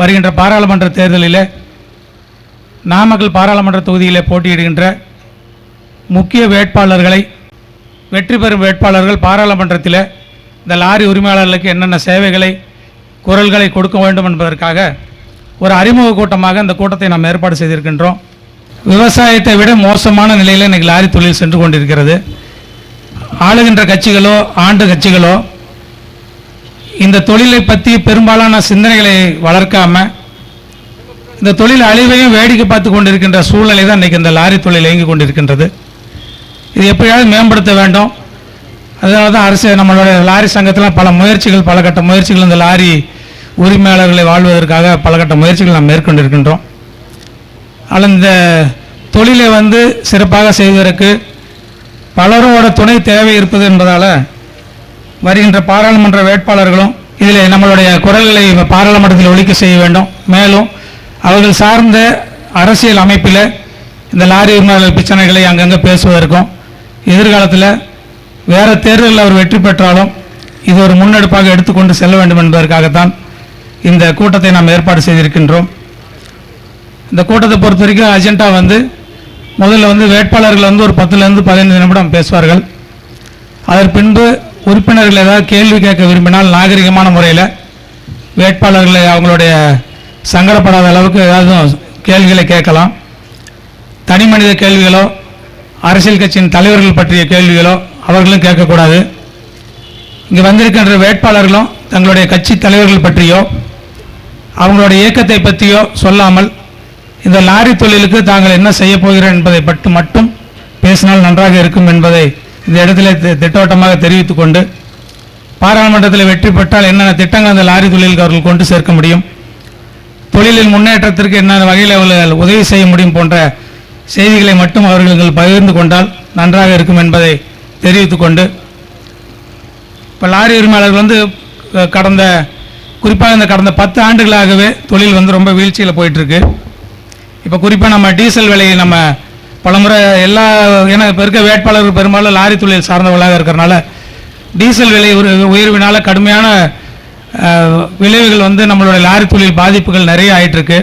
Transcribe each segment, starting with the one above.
வருகின்ற பாராளுமன்ற தேர்தலில் நாமக்கல் பாராளுமன்ற தொகுதியில் போட்டியிடுகின்ற முக்கிய வேட்பாளர்களை வெற்றி பெறும் வேட்பாளர்கள் பாராளுமன்றத்தில் இந்த லாரி உரிமையாளர்களுக்கு என்னென்ன சேவைகளை குரல்களை கொடுக்க வேண்டும் என்பதற்காக ஒரு அறிமுக கூட்டமாக இந்த கூட்டத்தை நாம் ஏற்பாடு செய்திருக்கின்றோம். விவசாயத்தை விட மோசமான நிலையில் இன்னைக்கு லாரி தொழில் சென்று கொண்டிருக்கிறது. ஆளுகின்ற கட்சிகளோ ஆண்டு கட்சிகளோ இந்த தொழிலை பற்றி பெரும்பாலான சிந்தனைகளை வளர்க்காம இந்த தொழில் அழிவையும் வேடிக்கை பார்த்து கொண்டிருக்கின்ற சூழ்நிலை தான் இன்றைக்கி இந்த லாரி தொழில் இயங்கி கொண்டிருக்கின்றது. இது எப்படியாவது மேம்படுத்த வேண்டும். அதனால தான் அரசு நம்மளுடைய லாரி சங்கத்தில் பல முயற்சிகள் பல கட்ட முயற்சிகள் இந்த லாரி உரிமையாளர்களை வாழ்வதற்காக பல கட்ட முயற்சிகள் நாம் மேற்கொண்டிருக்கின்றோம். ஆனால் இந்த தொழிலை வந்து சிறப்பாக செய்வதற்கு பலரோட துணை தேவை இருப்பது என்பதால் வருகின்ற பாராளுமன்ற வேட்பாளர்களும் இதில் நம்மளுடைய குரல்களை பாராளுமன்றத்தில் ஒழிக்க செய்ய வேண்டும். மேலும் அவர்கள் சார்ந்த அரசியல் அமைப்பில் இந்த லாரி உரிமையாளர் பிரச்சனைகளை அங்கங்கே பேசுவதற்கும் எதிர்காலத்தில் வேறு தேர்தலில் அவர் வெற்றி பெற்றாலும் இது ஒரு முன்னெடுப்பாக எடுத்துக்கொண்டு செல்ல வேண்டும் என்பதற்காகத்தான் இந்த கூட்டத்தை நாம் ஏற்பாடு செய்திருக்கின்றோம். இந்த கூட்டத்தை பொறுத்த வரைக்கும் அஜெண்டா வந்து முதல்ல வந்து வேட்பாளர்கள் வந்து ஒரு பத்துலேருந்து பதினைந்து நிமிடம் பேசுவார்கள். அதற்கு பின்பு உறுப்பினர்கள் ஏதாவது கேள்வி கேட்க விரும்பினால் நாகரிகமான முறையில் வேட்பாளர்களை அவங்களுடைய சங்கடப்படாத அளவுக்கு ஏதாவது கேள்விகளை கேட்கலாம். தனி மனித கேள்விகளோ அரசியல் கட்சியின் தலைவர்கள் பற்றிய கேள்விகளோ அவர்களும் கேட்கக்கூடாது. இங்கே வந்திருக்கின்ற வேட்பாளர்களும் தங்களுடைய கட்சி தலைவர்கள் பற்றியோ அவங்களுடைய இயக்கத்தை பற்றியோ சொல்லாமல் இந்த லாரி தொழிலுக்கு தாங்கள் என்ன செய்ய போகிறோம் என்பதை பற்றி மட்டும் பேசினால் நன்றாக இருக்கும் என்பதை இந்த இடத்துல திட்டவட்டமாக தெரிவித்துக் கொண்டு பாராளுமன்றத்தில் வெற்றி பெற்றால் என்னென்ன திட்டங்கள் அந்த லாரி தொழிலுக்கு கொண்டு சேர்க்க முடியும்? தொழிலில் முன்னேற்றத்திற்கு என்னென்ன வகையில் அவர்கள் உதவி செய்ய முடியும் போன்ற செய்திகளை மட்டும் அவர்கள் பகிர்ந்து கொண்டால் நன்றாக இருக்கும் என்பதை தெரிவித்துக் கொண்டு இப்போ லாரி உரிமையாளர்கள் வந்து கடந்த குறிப்பாக இந்த கடந்த பத்து ஆண்டுகளாகவே தொழில் வந்து ரொம்ப வீழ்ச்சியில் போயிட்டுருக்கு இப்போ குறிப்பாக நம்ம டீசல் விலையை நம்ம பலமுறை எல்லா ஏன்னா இப்போ இருக்க வேட்பாளர்கள் பெரும்பாலும் லாரி தொழில் சார்ந்தவர்களாக இருக்கிறனால டீசல் விலை ஒரு உயர்வினால் கடுமையான விளைவுகள் வந்து நம்மளுடைய லாரி தொழில் பாதிப்புகள் நிறைய ஆயிட்டுருக்கு.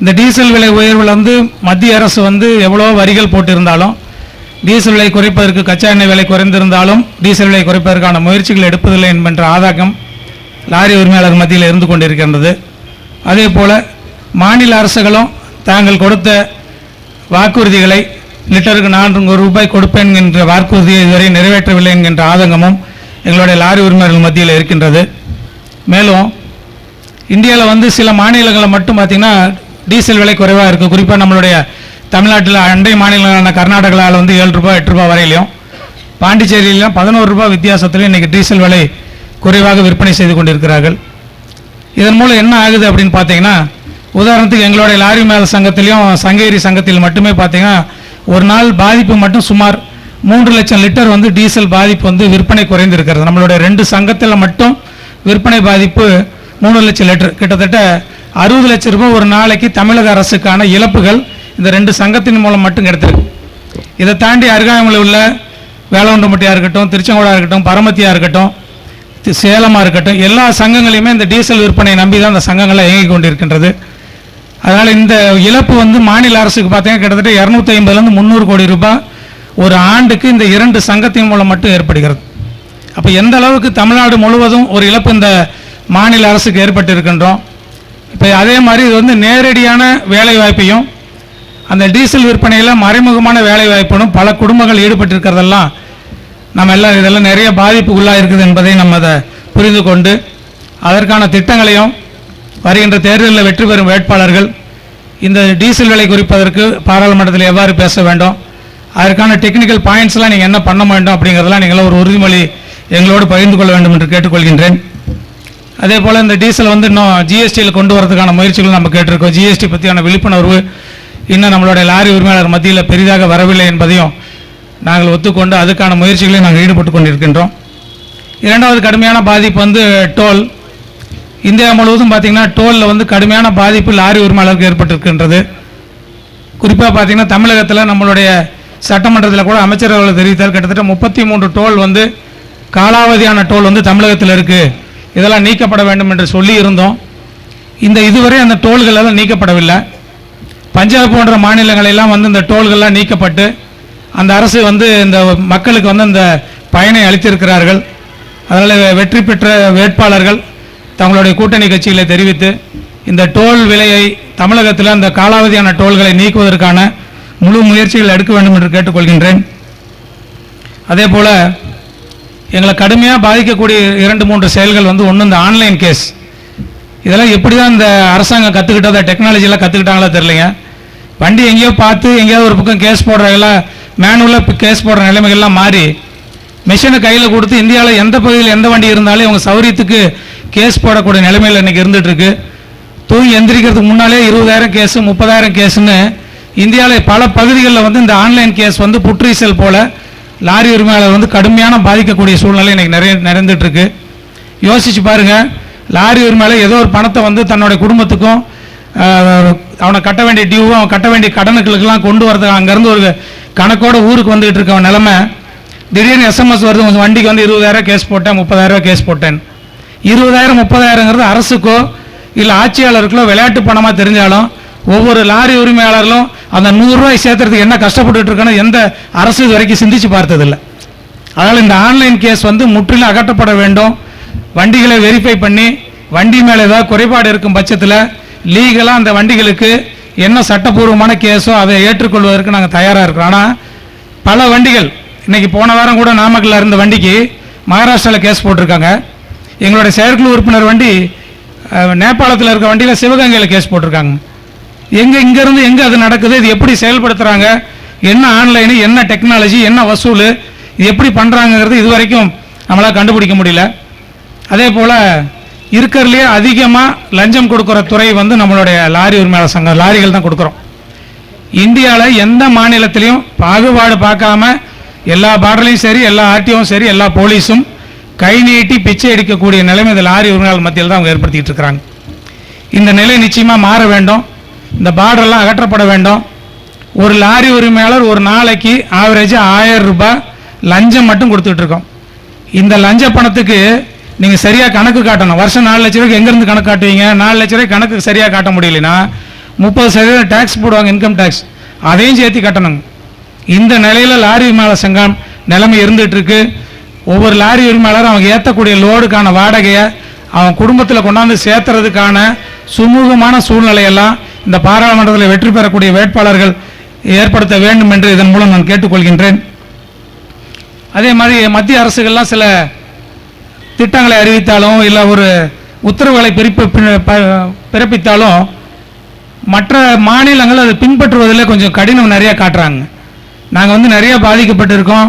இந்த டீசல் விலை உயர்வில் வந்து மத்திய அரசு வந்து எவ்வளோ வரிகள் போட்டிருந்தாலும் டீசல் விலை குறைப்பதற்கு கச்சா எண்ணெய் விலை குறைந்திருந்தாலும் டீசல் விலை குறைப்பதற்கான முயற்சிகள் எடுப்பதில்லை என்கின்ற ஆதாகம் லாரி உரிமையாளர் மத்தியில் இருந்து கொண்டிருக்கின்றது. அதே போல் மாநில அரசுகளும் தாங்கள் கொடுத்த வாக்குறுதிகளை லிட்டருக்கு நான்கு ரூபாய் கொடுப்பேன் என்ற வாக்குறுதியை இதுவரை நிறைவேற்றவில்லை என்கின்ற ஆதங்கமும் எங்களுடைய லாரி உரிமையாளர்கள் மத்தியில் இருக்கின்றது. மேலும் இந்தியாவில் வந்து சில மாநிலங்களில் மட்டும் பார்த்திங்கன்னா டீசல் விலை குறைவாக இருக்குது குறிப்பாக நம்மளுடைய தமிழ்நாட்டில் அண்டை மாநிலங்களான கர்நாடகாவில் வந்து ஏழு ரூபாய் எட்டு ரூபாய் வரையிலையும் பாண்டிச்சேரியிலும் பதினோரு ரூபாய் வித்தியாசத்திலும் இன்றைக்கி டீசல் விலை குறைவாக விற்பனை செய்து கொண்டிருக்கிறார்கள். இதன் மூலம் என்ன ஆகுது அப்படின்னு பார்த்தீங்கன்னா உதாரணத்துக்கு எங்களுடைய லாரி மேல சங்கத்திலையும் சங்கேரி சங்கத்தில் மட்டுமே பார்த்தீங்கன்னா ஒரு நாள் பாதிப்பு மட்டும் சுமார் மூன்று லட்சம் லிட்டர் வந்து டீசல் பாதிப்பு வந்து விற்பனை குறைந்திருக்கிறது. நம்மளுடைய ரெண்டு சங்கத்தில் மட்டும் விற்பனை பாதிப்பு மூணு லட்சம் லிட்டர். கிட்டத்தட்ட அறுபது லட்சம் ரூபாய் ஒரு நாளைக்கு தமிழக அரசுக்கான இழப்புகள் இந்த ரெண்டு சங்கத்தின் மூலம் மட்டும் கிடைத்திருக்கு. இதை தாண்டி அருகாமையில் உள்ள வேளவண்டம்பட்டியாக இருக்கட்டும் திருச்செங்கோடா இருக்கட்டும் பரமத்தியாக இருக்கட்டும் தி- சேலமாக இருக்கட்டும் எல்லா சங்கங்களையுமே இந்த டீசல் விற்பனை நம்பி தான் அந்த சங்கங்களை இயங்கிக் கொண்டிருக்கின்றது. அதனால் இந்த இழப்பு வந்து மாநில அரசுக்கு பார்த்தீங்கன்னா கிட்டத்தட்ட இரநூத்தி ஐம்பதுலேருந்து முந்நூறு கோடி ரூபாய் ஒரு ஆண்டுக்கு இந்த இரண்டு சங்கத்தின் மூலம் மட்டும் ஏற்படுகிறது. அப்போ எந்த அளவுக்கு தமிழ்நாடு முழுவதும் ஒரு இழப்பு இந்த மாநில அரசுக்கு ஏற்பட்டு இருக்கின்றோம் இப்போ அதே மாதிரி இது வந்து நேரடியான வேலை வாய்ப்பையும் அந்த டீசல் விற்பனையில் மறைமுகமான வேலைவாய்ப்பினும் பல குடும்பங்கள் ஈடுபட்டிருக்கிறதெல்லாம் நம்ம எல்லாம் இதெல்லாம் நிறைய பாதிப்புக்குள்ளாக இருக்குது என்பதை நம்ம அதை புரிந்து கொண்டு அதற்கான திட்டங்களையும் வருகின்ற தேர்தலில் வெற்றி பெறும் வேட்பாளர்கள் இந்த டீசல் விலை குறிப்பதற்கு பாராளுமன்றத்தில் எவ்வாறு பேச வேண்டும்? அதற்கான டெக்னிக்கல் பாயிண்ட்ஸ்லாம் நீங்கள் என்ன பண்ண வேண்டும் அப்படிங்கிறதெல்லாம் நீங்கள் ஒரு உறுதிமொழி எங்களோடு பகிர்ந்து கொள்ள வேண்டும் என்று கேட்டுக்கொள்கின்றேன். அதே போல் இந்த டீசல் வந்து இன்னும் ஜிஎஸ்டியில் கொண்டு வரதுக்கான முயற்சிகள் நம்ம கேட்டிருக்கோம். ஜிஎஸ்டி பற்றியான விழிப்புணர்வு இன்னும் நம்மளுடைய லாரி உரிமையாளர் மத்தியில் பெரிதாக வரவில்லை என்பதையும் நாங்கள் ஒத்துக்கொண்டு அதுக்கான முயற்சிகளையும் நாங்கள் ஈடுபட்டு கொண்டிருக்கின்றோம். இரண்டாவது கடுமையான பாதிப்பு வந்து டோல். இந்தியா முழுவதும் பார்த்திங்கன்னா டோலில் வந்து கடுமையான பாதிப்பு லாரி உரிமையாளருக்கு ஏற்பட்டிருக்கின்றது. குறிப்பாக பார்த்தீங்கன்னா தமிழகத்தில் நம்மளுடைய சட்டமன்றத்தில் கூட அமைச்சர் அவர்கள் தெரிவித்தார் கிட்டத்தட்ட முப்பத்தி மூன்று டோல் வந்து காலாவதியான டோல் வந்து தமிழகத்தில் இருக்குது இதெல்லாம் நீக்கப்பட வேண்டும் என்று சொல்லி இருந்தோம். இந்த இதுவரை அந்த டோல்கள் எல்லாம் நீக்கப்படவில்லை. பஞ்சாப் போன்ற மாநிலங்களெல்லாம் வந்து இந்த டோல்கள்லாம் நீக்கப்பட்டு அந்த அரசு வந்து இந்த மக்களுக்கு வந்து அந்த பயனை அளித்திருக்கிறார்கள். அதனால் வெற்றி பெற்ற வேட்பாளர்கள் தங்களுடைய கூட்டணி கட்சிகளை தெரிவித்து இந்த டோல் விலையை தமிழகத்தில் அந்த காலாவதியான டோல்களை நீக்குவதற்கான முழு முயற்சிகள் எடுக்க வேண்டும் என்று கேட்டுக்கொள்கின்றேன். அதே போல் எங்களை கடுமையாக பாதிக்கக்கூடிய இரண்டு மூன்று செயல்கள் வந்து ஒன்று இந்த ஆன்லைன் கேஸ். இதெல்லாம் எப்படி தான் இந்த அரசாங்கம் கற்றுக்கிட்டதா டெக்னாலஜிலாம் கற்றுக்கிட்டாங்களோ தெரியலைங்க. வண்டி எங்கேயோ பார்த்து எங்கேயாவது ஒரு பக்கம் கேஸ் போடுற எல்லாம் மேனுவலாக கேஸ் போடுற நிலைமைகள்லாம் மாறி மிஷினை கையில் கொடுத்து இந்தியாவில் எந்த பகுதியில் எந்த வண்டி இருந்தாலும் இவங்க சௌரியத்துக்கு கேஸ் போடக்கூடிய நிலைமையில் இன்றைக்கி இருந்துகிட்ருக்கு தூங்கி எந்திரிக்கிறதுக்கு முன்னாலே இருபதாயிரம் கேஸு முப்பதாயிரம் கேஸுன்னு இந்தியாவில் பல பகுதிகளில் வந்து இந்த ஆன்லைன் கேஸ் வந்து புற்றீசல் போல் லாரி உரிமையாளர் வந்து கடுமையான பாதிக்கக்கூடிய சூழ்நிலை இன்னைக்கு நிறைய நிறைந்துட்டுருக்கு. யோசித்து பாருங்கள் லாரி உரிமையாளர் ஏதோ ஒரு பணத்தை வந்து தன்னுடைய குடும்பத்துக்கும் அவனை கட்ட வேண்டிய டியூவும் அவன் கட்ட வேண்டிய கடனுக்களுக்கெல்லாம் கொண்டு வரதுக்கு அங்கேருந்து ஒரு கணக்கோட ஊருக்கு வந்துகிட்டு இருக்க நிலமை. திடீர்னு எஸ்எம்எஸ் வருது உங்க வண்டிக்கு வந்து இருபதாயிரம் கேஸ் போட்டேன் முப்பதாயிரம் கேஸ் போட்டேன். இருபதாயிரம் முப்பதாயிரங்கிறது அரசுக்கோ இல்லை ஆட்சியாளருக்கோ விளையாட்டு பணமாக தெரிஞ்சாலும் ஒவ்வொரு லாரி உரிமையாளர்களும் அந்த நூறுரூவாய் சேர்த்துறதுக்கு என்ன கஷ்டப்பட்டுட்டு இருக்கான்னு எந்த அரசு இது வரைக்கும் சிந்திச்சு பார்த்ததில்லை. அதனால் இந்த ஆன்லைன் கேஸ் வந்து முற்றிலும் அகற்றப்பட வேண்டும். வண்டிகளை வெரிஃபை பண்ணி வண்டி மேலே ஏதாவது குறைபாடு இருக்கும் பட்சத்தில் லீகலாக அந்த வண்டிகளுக்கு என்ன சட்டப்பூர்வமான கேஸோ அதை ஏற்றுக்கொள்வதற்கு நாங்கள் தயாராக இருக்கிறோம். ஆனால் பல வண்டிகள் இன்றைக்கி போன வாரம் கூட நாமக்கல்ல இருந்த வண்டிக்கு மகாராஷ்டிராவில் கேஸ் போட்டிருக்காங்க. எங்களுடைய செயற்குழு உறுப்பினர் வண்டி நேபாளத்தில் இருக்க வண்டியில் சிவகங்கையில் கேஸ் போட்டிருக்காங்க. எங்கே இங்கேருந்து எங்கே அது நடக்குது? இது எப்படி செயல்படுத்துகிறாங்க என்ன ஆன்லைனு என்ன டெக்னாலஜி என்ன வசூல் இது எப்படி பண்ணுறாங்கங்கிறது இது வரைக்கும் நம்மளால் கண்டுபிடிக்க முடியல. அதே போல் இருக்கிறதுலே அதிகமாக லஞ்சம் கொடுக்குற துறை வந்து நம்மளுடைய லாரி உரிமையாளர் சங்கம் லாரிகள் தான் கொடுக்குறோம். இந்தியாவில் எந்த மாநிலத்திலையும் பாகுபாடு பார்க்காம எல்லா பார்டர்லையும் சரி எல்லா ஆர்டிஓவும் சரி எல்லா போலீஸும் கை நீட்டி பிச்சை எடுக்கக்கூடிய நிலைமை இந்த லாரி உரிமையாளர் மத்தியில் தான் அவங்க ஏற்படுத்திக்கிட்டு இருக்கிறாங்க. இந்த நிலை நிச்சயமாக மாற வேண்டும். இந்த பார்டர்லாம் அகற்றப்பட வேண்டும். ஒரு லாரி உரிமையாளர் ஒரு நாளைக்கு ஆவரேஜாக ஆயிரம் ரூபாய் லஞ்சம் மட்டும் கொடுத்துட்டு இருக்கோம். இந்த லஞ்ச பணத்துக்கு நீங்கள் சரியாக கணக்கு காட்டணும். வருஷம் நாலு லட்ச ரூபாய்க்கு எங்கேருந்து கணக்கு காட்டுவீங்க? நாலு லட்ச ரூபாய்க்கு கணக்கு சரியாக காட்ட முடியலனா முப்பது சதவீதம் டேக்ஸ் போடுவாங்க இன்கம் டேக்ஸ் அதையும் சேர்த்து கட்டணுங்க. இந்த நிலையில் லாரி உரிமையாளர் சங்கம் நிலைமை இருந்துகிட்ருக்கு ஒவ்வொரு லாரி உரிமையாளரும் அவங்க ஏற்றக்கூடிய லோடுக்கான வாடகையை அவன் குடும்பத்தில் கொண்டாந்து சேர்த்துறதுக்கான சுமூகமான சூழ்நிலையெல்லாம் இந்த பாராளுமன்றத்தில் வெற்றி பெறக்கூடிய வேட்பாளர்கள் ஏற்படுத்த வேண்டும் என்று இதன் மூலம் நான் கேட்டுக்கொள்கின்றேன். அதே மாதிரி மத்திய அரசுகள்லாம் சில திட்டங்களை அறிவித்தாலும் இல்லை ஒரு உத்தரவுகளை பிறப்பி பிறப்பித்தாலும் மற்ற மாநிலங்கள் அதை பின்பற்றுவதில் கொஞ்சம் கடினம் நிறைய காட்டுறாங்க. நாங்கள் வந்து நிறைய பாதிக்கப்பட்டிருக்கோம்.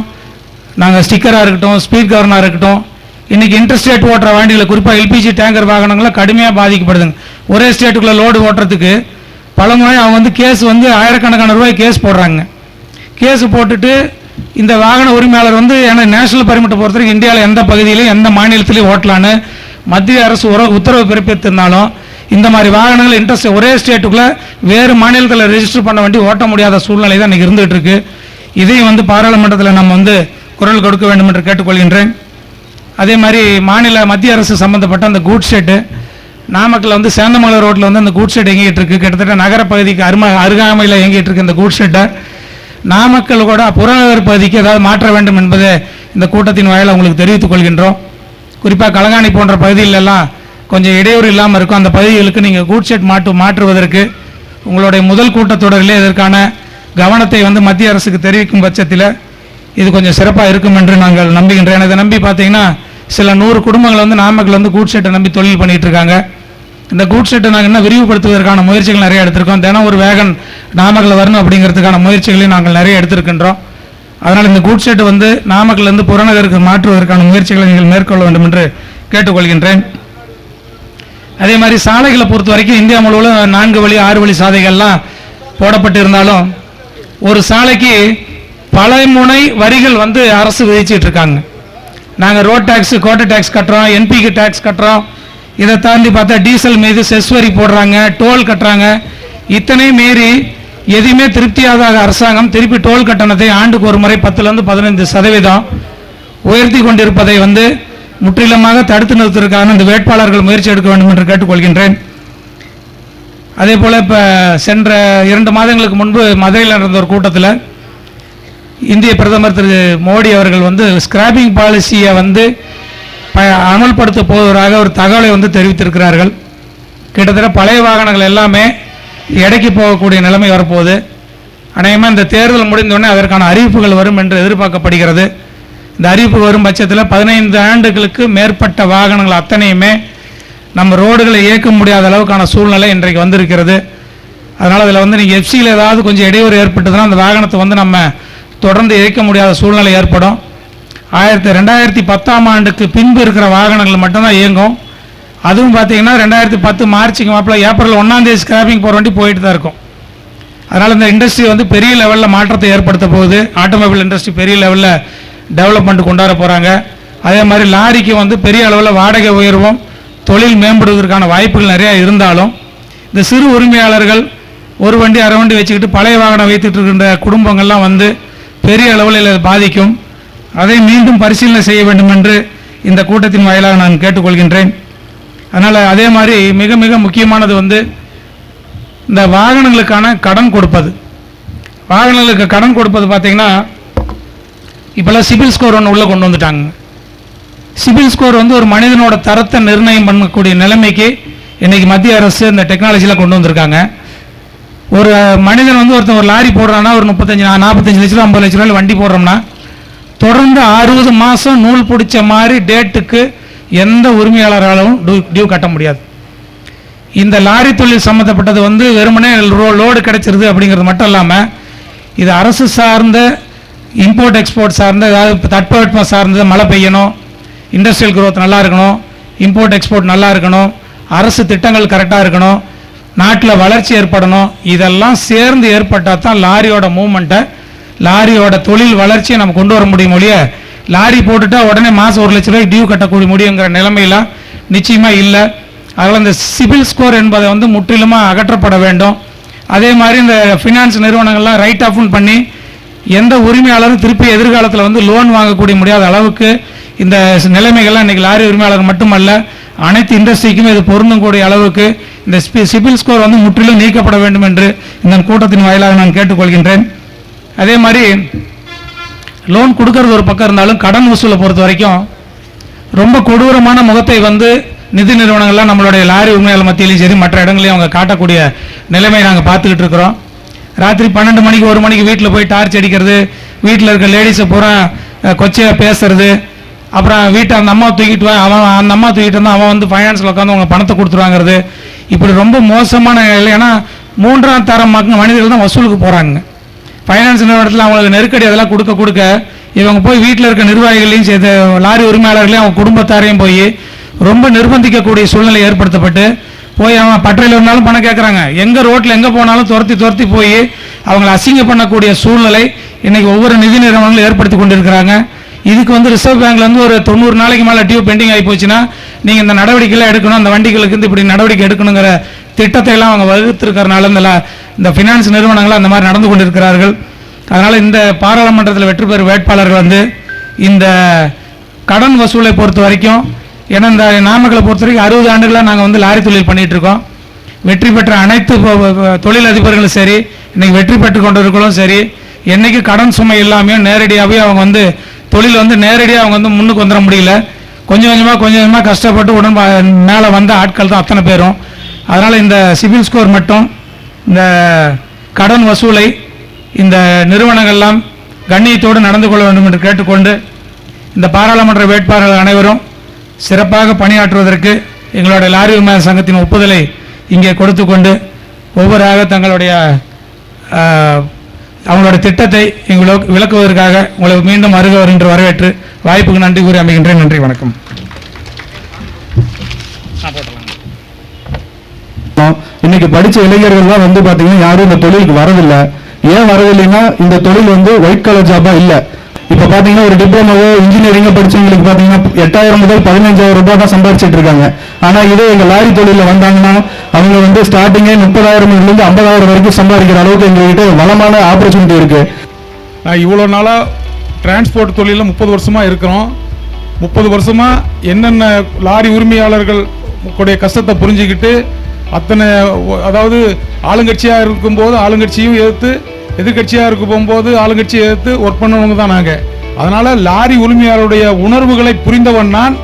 நாங்கள் ஸ்டிக்கராக இருக்கட்டும் ஸ்பீட் கவர்னாக இருக்கட்டும். இன்றைக்கி இன்டர்ஸ்டேட் ஓட்டுற வண்டிகளை குறிப்பாக எல்பிஜி டேங்கர் வாகனங்கள்லாம் கடுமையாக பாதிக்கப்படுதுங்க. ஒரே ஸ்டேட்டுக்குள்ளே லோடு ஓட்டுறதுக்கு பல முறை அவங்க வந்து கேஸ் வந்து ஆயிரக்கணக்கான ரூபாய் கேஸ் போடுறாங்க. கேஸ் போட்டுட்டு இந்த வாகன உரிமையாளர் வந்து ஏன்னா நேஷனல் பர்மிட்டை பொறுத்தவரைக்கும் இந்தியாவில் எந்த பகுதியிலையும் எந்த மாநிலத்திலையும் ஓட்டலான்னு மத்திய அரசு உற உத்தரவு பிறப்பித்திருந்தாலும் இந்த மாதிரி வாகனங்கள் இன்ட்ரெஸ்ட் ஒரே ஸ்டேட்டுக்குள்ளே வேறு மாநிலத்தில் ரெஜிஸ்டர் பண்ண வேண்டி ஓட்ட முடியாத சூழ்நிலை தான் இன்றைக்கி இருந்துகிட்டு இருக்குது இதையும் வந்து பாராளுமன்றத்தில் நம்ம வந்து குரல் கொடுக்க வேண்டும் என்று கேட்டுக்கொள்கின்றேன். அதே மாதிரி மாநில மத்திய அரசு சம்மந்தப்பட்ட அந்த கூட் ஷெட்டு நாமக்கல்ல வந்து சேந்தமலை ரோட்டில் வந்து அந்த கூட் ஷெட் இயங்கிட்டு இருக்கு. கிட்டத்தட்ட நகர பகுதிக்கு அரும அருகாமையில் இயங்கிட்டு இருக்கு இந்த கூட் ஷெட்டை. நாமக்கல் கூட புறநகர் பகுதிக்கு ஏதாவது மாற்ற வேண்டும் என்பதை இந்த கூட்டத்தின் வாயில் உங்களுக்கு தெரிவித்துக் கொள்கின்றோம். குறிப்பாக கலங்காணி போன்ற பகுதிகளெல்லாம் கொஞ்சம் இடையூறு இல்லாமல் இருக்கும். அந்த பகுதிகளுக்கு நீங்கள் கூட் ஷெட் மாட்டு மாற்றுவதற்கு உங்களுடைய முதல் கூட்டத்தொடரிலே இதற்கான கவனத்தை வந்து மத்திய அரசுக்கு தெரிவிக்கும் பட்சத்தில் இது கொஞ்சம் சிறப்பாக இருக்கும் என்று நாங்கள் நம்புகின்றேன் இதை நம்பி பார்த்தீங்கன்னா சில நூறு குடும்பங்கள் வந்து நாமக்கல் வந்து கூட் ஷெட்டை நம்பி தொழில் பண்ணிகிட்டு இருக்காங்க. இந்த கூட் ஷெட்டை நாங்கள் என்ன விரிவுபடுத்துவதற்கான முயற்சிகள் நிறைய எடுத்திருக்கோம். தினம் ஒரு வேகன் நாமக்கல் வரணும் அப்படிங்கிறதுக்கான முயற்சிகளையும் நாங்கள் நிறைய எடுத்திருக்கின்றோம். அதனால் இந்த கூட் வந்து நாமக்கல்லேருந்து புறநகருக்கு மாற்றுவதற்கான முயற்சிகளை நீங்கள் மேற்கொள்ள வேண்டும் என்று கேட்டுக்கொள்கின்றேன். அதே மாதிரி சாலைகளை பொறுத்த வரைக்கும் இந்தியா முழுவதும் நான்கு வழி ஆறு வழி சாலைகள்லாம் போடப்பட்டு இருந்தாலும் ஒரு சாலைக்கு பல முனை வரிகள் வந்து அரசு விதிச்சிட்டு இருக்காங்க. நாங்கள் ரோட் டேக்ஸ் கோட்டை டேக்ஸ் கட்டுறோம் என்பிக்கு டேக்ஸ் கட்டுறோம். இதை தாண்டி பார்த்தா டீசல் மீது செஸ் வரி போடுறாங்க டோல் கட்டுறாங்க. இத்தனை மீறி எதையுமே திருப்தியாகாத அரசாங்கம் திருப்பி டோல் கட்டணத்தை ஆண்டுக்கு ஒரு முறை பத்துலேருந்து பதினைந்து சதவீதம் உயர்த்தி கொண்டிருப்பதை வந்து முற்றிலுமாக தடுத்து நிறுத்துவதற்கான இந்த வேட்பாளர்கள் முயற்சி எடுக்க வேண்டும் என்று கேட்டுக்கொள்கின்றேன். அதே போல் இப்போ சென்ற இரண்டு மாதங்களுக்கு முன்பு மதுரையில் நடந்த ஒரு கூட்டத்தில் இந்திய பிரதமர் திரு மோடி அவர்கள் வந்து ஸ்கிராப்பிங் பாலிசியை வந்து ப அமல்படுத்த போவதாக ஒரு தகவலை வந்து தெரிவித்திருக்கிறார்கள். கிட்டத்தட்ட பழைய வாகனங்கள் எல்லாமே எடைக்கு போகக்கூடிய நிலைமை வரப்போகுது. அநேகமாக இந்த தேர்தல் முடிந்தோடனே அதற்கான அறிவிப்புகள் வரும் என்று எதிர்பார்க்கப்படுகிறது. இந்த அறிவிப்பு வரும் பட்சத்தில் பதினைந்து ஆண்டுகளுக்கு மேற்பட்ட வாகனங்கள் அத்தனையுமே நம்ம ரோடுகளை இயக்க முடியாத அளவுக்கான சூழ்நிலை இன்றைக்கு வந்திருக்கிறது. அதனால் அதில் வந்து நீங்கள் எஃப்சியில் ஏதாவது கொஞ்சம் இடையூறு ஏற்பட்டதுன்னா அந்த வாகனத்தை வந்து நம்ம தொடர்ந்து இயக்க முடியாத சூழ்நிலை ஏற்படும். ஆயிரத்தி ரெண்டாயிரத்தி பத்தாம் ஆண்டுக்கு பின்பு இருக்கிற வாகனங்கள் மட்டும்தான் இயங்கும். அதுவும் பார்த்தீங்கன்னா ரெண்டாயிரத்தி பத்து மார்ச்சுக்கு மாப்பிள்ள ஏப்ரல் ஒன்றாந்தேதி ஸ்கிராப்பிங் போகிற வண்டி போயிட்டு தான் இருக்கும். அதனால் இந்த இண்டஸ்ட்ரி வந்து பெரிய லெவலில் மாற்றத்தை ஏற்படுத்த போகுது. ஆட்டோமொபைல் இண்டஸ்ட்ரி பெரிய லெவலில் டெவலப்மெண்ட் கொண்டாட போகிறாங்க அதே மாதிரி லாரிக்கு வந்து பெரிய அளவில் வாடகை உயர்வும். தொழில் மேம்படுவதற்கான வாய்ப்புகள் நிறையா இருந்தாலும் இந்த சிறு உரிமையாளர்கள் ஒரு வண்டி அரை வண்டி வச்சுக்கிட்டு பழைய வாகனம் வைத்துட்டு இருக்கின்ற குடும்பங்கள்லாம் வந்து பெரிய அளவில் பாதிக்கும். அதை மீண்டும் பரிசீலனை செய்ய வேண்டும் என்று இந்த கூட்டத்தின் வாயிலாக நான் கேட்டுக்கொள்கின்றேன். அதனால் அதே மாதிரி மிக மிக முக்கியமானது வந்து இந்த வாகனங்களுக்கான கடன் கொடுப்பது. வாகனங்களுக்கு கடன் கொடுப்பது பார்த்திங்கன்னா இப்போல்லாம் சிபில் ஸ்கோர் ஒன்று உள்ளே கொண்டு வந்துட்டாங்க. சிபில் ஸ்கோர் வந்து ஒரு மனிதனோட தரத்தை நிர்ணயம் பண்ணக்கூடிய நிலைமைக்கு இன்னைக்கு மத்திய அரசு இந்த டெக்னாலஜியில் கொண்டு வந்திருக்காங்க. ஒரு மனிதன் வந்து ஒருத்தன் ஒரு லாரி போடுறான்னா ஒரு முப்பத்தஞ்சு நாற்பத்தஞ்சு லட்ச ரூபா ஐம்பது லட்ச ரூபாய் வண்டி போடுறோம்னா தொடர்ந்து அறுபது மாதம் நூல் பிடிச்ச மாதிரி டேட்டுக்கு எந்த உரிமையாளராலும் டியூ டியூ கட்ட முடியாது. இந்த லாரி தொழில் சம்மந்தப்பட்டது வந்து வெறுமனே ரோ லோடு கிடைச்சிருது அப்படிங்கிறது மட்டும் இல்லாமல் இது அரசு சார்ந்த இம்போர்ட் எக்ஸ்போர்ட் சார்ந்த ஏதாவது தட்பவெட்பம் சார்ந்த மழை பெய்யணும் இண்டஸ்ட்ரியல் குரோத் நல்லா இருக்கணும். இம்போர்ட் எக்ஸ்போர்ட் நல்லா இருக்கணும். அரசு திட்டங்கள் கரெக்டாக இருக்கணும். நாட்டில் வளர்ச்சி ஏற்படணும். இதெல்லாம் சேர்ந்து ஏற்பட்டால் தான் லாரியோட மூமெண்ட்டை லாரியோட தொழில் வளர்ச்சியை நம்ம கொண்டு வர முடியும் ஒழிய லாரி போட்டுட்டா உடனே மாதம் ஒரு லட்ச ரூபாய் டியூ கட்டக்கூடிய முடியுங்கிற நிலைமையில நிச்சயமாக இல்லை. அதனால் இந்த சிபில் ஸ்கோர் என்பதை வந்து முற்றிலுமாக அகற்றப்பட வேண்டும். அதே மாதிரி இந்த ஃபினான்ஸ் நிறுவனங்கள்லாம் ரைட் ஆஃப்னு பண்ணி எந்த உரிமையாளரும் திருப்பி எதிர்காலத்தில் வந்து லோன் வாங்கக்கூடிய முடியாத அளவுக்கு இந்த நிலைமைகள்லாம் இன்றைக்கி லாரி உரிமையாளர் மட்டுமல்ல அனைத்து இண்டஸ்ட்ரிக்குமே இது பொருந்தக்கூடிய அளவுக்கு இந்த சிபில் ஸ்கோர் வந்து முற்றிலும் நீக்கப்பட வேண்டும் என்று இந்த கூட்டத்தின் வாயிலாக நான் கேட்டுக்கொள்கின்றேன். அதே மாதிரி லோன் கொடுக்கறது ஒரு பக்கம் இருந்தாலும் கடன் வசூலை பொறுத்த வரைக்கும் ரொம்ப கொடூரமான முகத்தை வந்து நிதி நிறுவனங்கள்லாம் நம்மளுடைய லாரி உரிமையாளர் மத்தியிலையும் சரி மற்ற இடங்களையும் அவங்க காட்டக்கூடிய நிலைமையை நாங்கள் பார்த்துக்கிட்டு இருக்கிறோம். ராத்திரி பன்னெண்டு மணிக்கு ஒரு மணிக்கு வீட்டில் போய் டார்ச் அடிக்கிறது வீட்டில் இருக்க லேடிஸை பூரா கொச்சையாக பேசுறது. அப்புறம் வீட்டை அந்த அம்மா தூக்கிட்டு வா அவன் அந்த அம்மா தூக்கிட்டு வந்தால் அவன் வந்து ஃபைனான்ஸில் உட்காந்து அவங்க பணத்தை கொடுத்துருவாங்கிறது. இப்படி ரொம்ப மோசமான நிலை. ஏன்னா மூன்றாம் தரம் மக்கள் மனிதர்கள் தான் வசூலுக்கு போகிறாங்க ஃபைனான்ஸ் நிறுவனத்தில் அவங்களுக்கு நெருக்கடி அதெல்லாம் கொடுக்க கொடுக்க இவங்க போய் வீட்டில் இருக்க நிர்வாகிகளையும் சேர்த்து லாரி உரிமையாளர்களையும் அவங்க குடும்பத்தாரையும் போய் ரொம்ப நிர்பந்திக்கக்கூடிய சூழ்நிலை ஏற்படுத்தப்பட்டு போய் அவன் பட்டறையில் இருந்தாலும் பணம் கேட்குறாங்க எங்கே ரோட்டில் எங்கே போனாலும் துரத்தி துரத்தி போய் அவங்கள அசிங்க பண்ணக்கூடிய சூழ்நிலை இன்றைக்கி ஒவ்வொரு நிதி நிறுவனங்களும் ஏற்படுத்தி கொண்டிருக்கிறாங்க. இதுக்கு வந்து ரிசர்வ் பேங்க்லேருந்து ஒரு தொண்ணூறு நாளைக்கு மேலே டியூ பெண்டிங் ஆகி போச்சுன்னா நீங்கள் இந்த நடவடிக்கைலாம் எடுக்கணும் அந்த வண்டிகளுக்கு வந்து இப்படி நடவடிக்கை எடுக்கணுங்கிற திட்டத்தை எல்லாம் அவங்க வகுத்திருக்கிறனால இந்த இந்த ஃபினான்ஸ் நிறுவனங்கள் அந்த மாதிரி நடந்து கொண்டிருக்கிறார்கள். அதனால் இந்த பாராளுமன்றத்தில் வெற்றி பெறும் வேட்பாளர்கள் வந்து இந்த கடன் வசூலை பொறுத்த வரைக்கும் ஏன்னா இந்த நாமக்கலை பொறுத்த வரைக்கும் அறுபது ஆண்டுகளாக நாங்கள் வந்து லாரி தொழில் பண்ணிகிட்டு இருக்கோம் வெற்றி பெற்ற அனைத்து தொழிலதிபர்களும் சரி இன்றைக்கி வெற்றி பெற்று கொண்டிருக்கிறோம் சரி என்றைக்கு கடன் சுமை இல்லாமையும் நேரடியாகவே அவங்க வந்து தொழில் வந்து நேரடியாக அவங்க வந்து முன்னுக்கு வந்துட முடியல. கொஞ்சம் கொஞ்சமாக கொஞ்சம் கொஞ்சமாக கஷ்டப்பட்டு உடன் மேலே வந்த ஆட்கள் தான் அத்தனை பேரும். அதனால் இந்த சிபில் ஸ்கோர் மட்டும் இந்த கடன் வசூலை இந்த நிறுவனங்கள்லாம் கண்ணியத்தோடு நடந்து கொள்ள வேண்டும் என்று கேட்டுக்கொண்டு இந்த பாராளுமன்ற வேட்பாளர்கள் அனைவரும் சிறப்பாக பணியாற்றுவதற்கு எங்களுடைய லாரி விமான சங்கத்தின் ஒப்புதலை இங்கே கொடுத்து கொண்டு ஒவ்வொருவராக தங்களுடைய அவங்களோட அவங்களுடைய திட்டத்தை எங்களுக்கு விளக்குவதற்காக உங்களை மீண்டும் அருக வருகின்ற வரவேற்று வாய்ப்புக்கு நன்றி கூறி அமைகின்றேன். நன்றி வணக்கம். இன்னைக்கு படிச்ச இளைஞர்கள் தான் வந்து பாத்தீங்கன்னா யாரும் இந்த தொழிலுக்கு வரதில்லை. ஏன் வரதில்லைன்னா இந்த தொழில் வந்து ஒயிட் கலர் ஜாபா இல்லை. இப்ப பாத்தீங்கன்னா ஒரு டிப்ளமோவோ இன்ஜினியரிங்கோ படிச்சவங்களுக்கு பாத்தீங்கன்னா எட்டாயிரம் முதல் பதினஞ்சாயிரம் ரூபாய் தான் சம்பாதிச்சிட்டு இருக்காங்க. ஆனா இதே எங்க லாரி தொழில வந்தாங்கன்னா அவங்க வந்து ஸ்டார்டிங்கே முப்பதாயிரம் இருந்து ஐம்பதாயிரம் வரைக்கும் சம்பாதிக்கிற அளவுக்கு எங்ககிட்ட வளமான ஆப்பர்ச்சுனிட்டி இருக்கு. நான் இவ்வளோ நாளாக டிரான்ஸ்போர்ட் தொழிலில் முப்பது வருஷமாக இருக்கிறோம். முப்பது வருஷமாக என்னென்ன லாரி உரிமையாளர்கள் உடைய கஷ்டத்தை புரிஞ்சுக்கிட்டு அத்தனை அதாவது ஆளுங்கட்சியாக இருக்கும்போது ஆளுங்கட்சியும் எதிர்த்து எதிர்க்கட்சியாக இருக்க போகும்போது ஆளுங்கட்சியை எதிர்த்து ஒர்க் பண்ணவங்க தான் நாங்கள் அதனால் லாரி உரிமையாளருடைய உணர்வுகளை புரிந்தவன் நான்.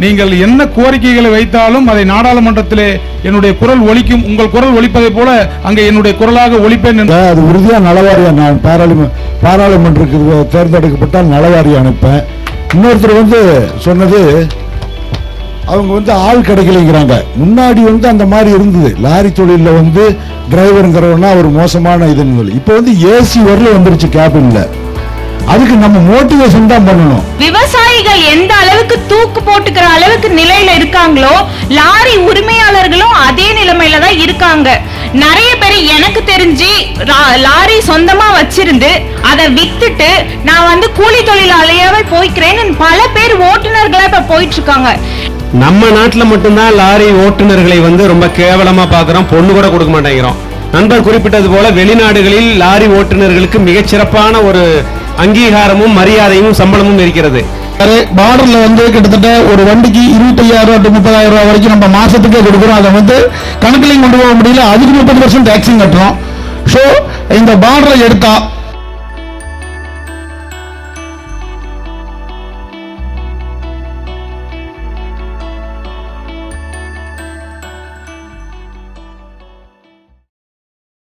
நீங்கள் என்ன கோரிக்கைகளை வைத்தாலும் அதை நாடாளுமன்றத்திலே என்னுடைய குரல் ஒழிக்கும் உங்கள் குரல் ஒழிப்பதை போல அங்கே என்னுடைய குரலாக ஒழிப்பேன் என்று அது உறுதியாக நலவாரியா நான் பாராளும பாராளுமன்றத்துக்கு தேர்ந்தெடுக்கப்பட்டால் நலவாரி அனுப்பேன். இன்னொருத்தர் வந்து சொன்னது அவங்க வந்து ஆள் கிடைக்கலைங்கிறாங்க. முன்னாடி வந்து அந்த மாதிரி இருந்தது. லாரி தொழிலில் வந்து டிரைவருங்கிறவனா ஒரு மோசமான இதுன்னு சொல்லி. இப்போ வந்து ஏசி வரல வந்துருச்சு கேபின்ல அதுக்கு நம்ம மோட்டிவேஷன் தான் பண்ணணும். விவசாயிகள் எந்த அளவுக்கு தூக்கு போட்டுக்கிற அளவுக்கு நிலையில இருக்காங்களோ லாரி உரிமையாளர்களும் அதே நிலைமையில தான் இருக்காங்க. நிறைய பேர் எனக்கு தெரிஞ்சு லாரி சொந்தமா வச்சிருந்து அதை வித்துட்டு நான் வந்து கூலி தொழிலாளியாவே போய்க்கிறேன்னு பல பேர் ஓட்டுநர்களா இப்ப போயிட்டு இருக்காங்க. நம்ம நாட்டில் மட்டும்தான் லாரி ஓட்டுநர்களை வந்து ரொம்ப கேவலமாக பார்க்குறோம். பொண்ணு கூட கொடுக்க மாட்டேங்கிறோம். நண்பர் குறிப்பிட்டது போல வெளிநாடுகளில் லாரி ஓட்டுநர்களுக்கு மிகச்சிறப்பான ஒரு அங்கீகாரமும் மரியாதையும் சம்பளமும் இருக்கிறது. பார்டர்ல வந்து கிட்டத்தட்ட ஒரு வண்டிக்கு இருபத்தையாயிரம் ரூபாய் டு முப்பதாயிரம் ரூபாய் வரைக்கும் நம்ம மாசத்துக்கே கொடுக்குறோம். அதை வந்து கணக்குலையும் கொண்டு போக முடியல. அதுக்கு முப்பது பர்சன்ட் டேக்ஸும் கட்டுறோம். ஸோ இந்த பார்டரை எடுத்தால்